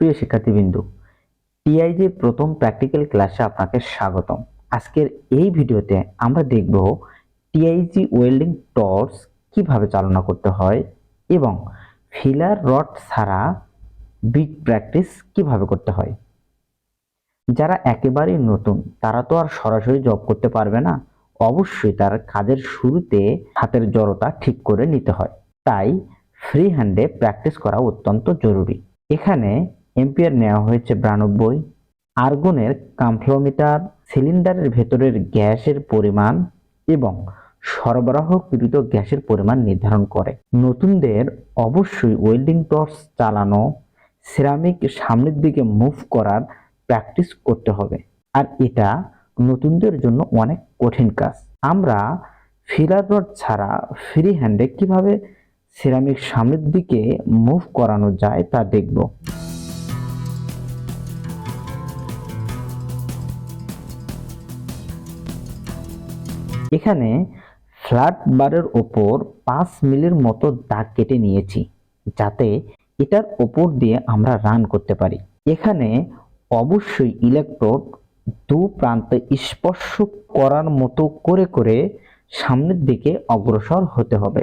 প্রিয় শিক্ষার্থীবৃন্দু টিআইজির প্রথম প্র্যাকটিক্যাল ক্লাসে আপনাকে স্বাগতম। আজকের এই ভিডিওতে আমরা দেখব টিআইজি ওয়েল্ডিং টর্চ কীভাবে চালনা করতে হয় এবং ফিলার রড ছাড়া বিগ প্র্যাকটিস কীভাবে করতে হয়। যারা একেবারেই নতুন, তারা তো আর সরাসরি জব করতে পারবে না। অবশ্যই তার কাজের শুরুতে হাতের জড়তা ঠিক করে নিতে হয়। তাই ফ্রি হ্যান্ডে প্র্যাকটিস করা অত্যন্ত জরুরি। এখানে এম্পিয়ার নেওয়া হয়েছে বিরানব্বই। আর্গনের কামফ্লোমিটার সিলিন্ডারের ভেতরের গ্যাসের পরিমাণ এবং সরবরাহকৃত গ্যাসের পরিমাণ নির্ধারণ করে। নতুনদের অবশ্যই ওয়েল্ডিং টর্চ চালানো, সিরামিক সামনের দিকে মুভ করার প্র্যাকটিস করতে হবে। আর এটা নতুনদের জন্য অনেক কঠিন কাজ। আমরা ফিলার ছাড়া ফ্রি হ্যান্ডে কীভাবে সিরামিক সামনের দিকে মুভ করানো যায় তা দেখব। এখানে ফ্ল্যাট বারের ওপর পাঁচ মিলের মতো দাগ কেটে নিয়েছি, যাতে এটার ওপর দিয়ে আমরা রান করতে পারি। এখানে অবশ্যই ইলেকট্রোড দু প্রান্তে স্পর্শ করার মতো করে করে সামনের দিকে অগ্রসর হতে হবে।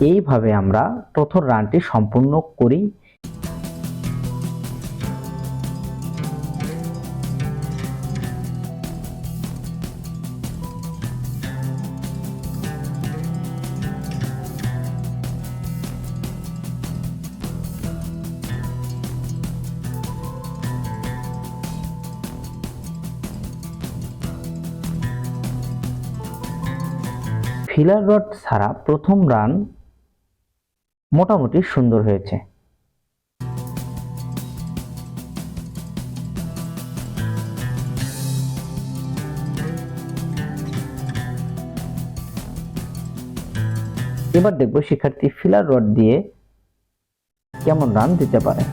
এইভাবে আমরা প্রথম রানটি সম্পূর্ণ করি। ফিলার রড ছাড়া প্রথম রান মোটামুটি সুন্দর হয়েছে। এবার দেখব শিক্ষার্থী ফিলার রড দিয়ে কেমন রান দিতে পারে।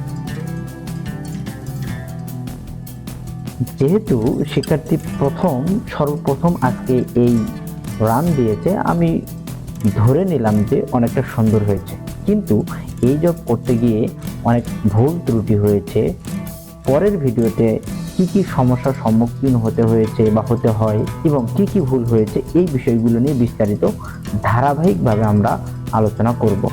যেহেতু শিক্ষার্থী প্রথম, সর্বপ্রথম আজকে এই রান দিয়েছে, আমি ধরে নিলাম যে অনেকটা সুন্দর হয়েছে। কিন্তু এই জব করতে গিয়ে অনেক ভুল ত্রুটি হয়েছে। পরের ভিডিওতে কি কি সমস্যার সম্মুখীন হতে হয়েছে বা হতে হয় এবং কি কি ভুল হয়েছে এই বিষয়গুলো নিয়ে বিস্তারিত ধারাবাহিকভাবে আমরা আলোচনা করব।